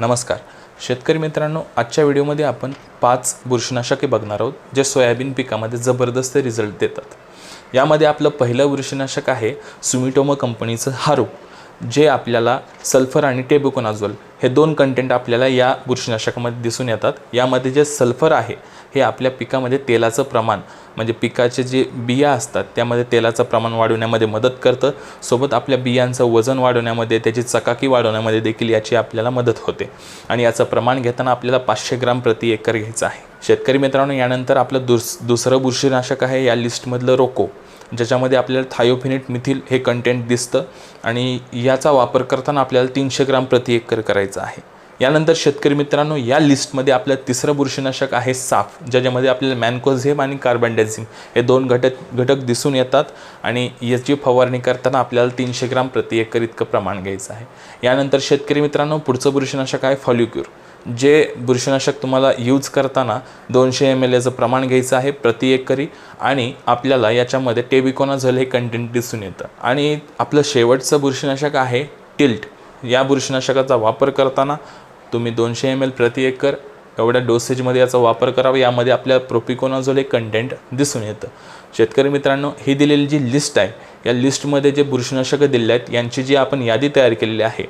नमस्कार. शेतकरी मित्रांनो आजच्या व्हिडिओमध्ये आपण पाच बुरशीनाशके बघणार आहोत जे सोयाबीन पिकामध्ये जबरदस्त रिझल्ट देतात. यामध्ये आपलं पहिलं बुरशीनाशक आहे सुमिटोमो कंपनीचं हारूप. जे आपल्याला सल्फर आणि टेबुकोनाझोल हे दोन कंटेंट आपल्याला या बुरशीनाशकामध्ये दिसून येतात. यामध्ये जे सल्फर आहे हे आपल्या पिकामध्ये तेलाचं प्रमाण म्हणजे पिकाचे जे बिया असतात त्यामध्ये तेलाचं प्रमाण वाढवण्यामध्ये मदत करतं. सोबत आपल्या बियांचं वजन वाढवण्यामध्ये त्याची चकाकी वाढवण्यामध्ये देखील याची आपल्याला मदत होते. आणि याचं प्रमाण घेताना आपल्याला पाचशे ग्राम प्रति एकर घ्यायचं आहे. शेतकरी मित्रांनो यानंतर आपलं दुस दुसरं बुरशीनाशक आहे या लिस्टमधलं रोको. ज्याच्यामध्ये आपल्याला थायोफिनेट मिथिल हे कंटेंट दिसतं. आणि याचा वापर करताना आपल्याला तीनशे ग्राम प्रति एकर करायचं आहे. यानंतर शेतकरी मित्रांनो या लिस्टमध्ये आपलं तिसरं बुरशीनाशक आहे साफ ज्याच्यामध्ये आपल्याला मॅनकोझेम आणि कार्बनडायझिम हे दोन घटक घटक दिसून येतात. आणि याची फवारणी करताना आपल्याला तीनशे ग्राम प्रति एकर इतकं प्रमाण घ्यायचं आहे. यानंतर शेतकरी मित्रांनो पुढचं बुरशीनाशक आहे फॉल्युक्यूर जे बुरशीनाशक तुम्हाला यूज करताना दोनशे एम एल याचं प्रमाण घ्यायचं आहे प्रति एकरी आणि आपल्याला याच्यामध्ये टेबिकोनाझोल हे कंटेंट दिसून येतं. आणि आपलं शेवटचं बुरशीनाशक आहे टिल्ट. या बुरशीनाशकाचा वापर करताना तुम्ही दोनशे एम एल प्रति एकर एवढ्या डोसेजमध्ये याचा वापर करावा यामध्ये आपल्या प्रोपिकोनाझोल हे कंटेंट दिसून येतं. शेतकरी मित्रांनो ही दिलेली जी लिस्ट आहे या लिस्टमध्ये जे बुरशीनाशकं दिले आहेत यांची जी आपण यादी तयार केलेली आहे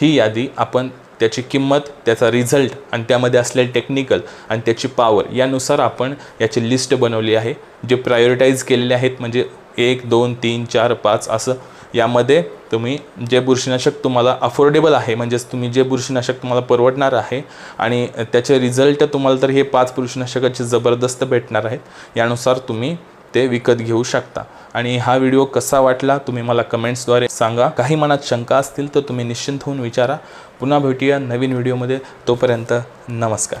ही यादी आपण त्याची किंमत त्याचा रिझल्ट आणि त्यामध्ये असलेले टेक्निकल आणि त्याची पॉवर यानुसार आपण याची लिस्ट बनवली आहे जे प्रायोरिटाईज केलेले आहेत म्हणजे एक दोन तीन चार पाच असं. यामध्ये तुम्ही जे बुरशीनाशक तुम्हाला अफोर्डेबल आहे म्हणजेच तुम्ही जे बुरशीनाशक तुम्हाला परवडणार आहे आणि त्याचे रिझल्ट तुम्हाला तर हे पाच बुरशीनाशकाचे जबरदस्त भेटणार आहेत यानुसार तुम्ही ते विकत घेऊ शकता. आणि हा व्हिडिओ कसा वाटला तुम्ही मला कमेंट्सद्वारे सांगा. काही मनात शंका असतील तर तुम्ही निश्चिंत होऊन विचारा. पुन्हा भेटूया नवीन व्हिडिओमध्ये. तोपर्यंत नमस्कार.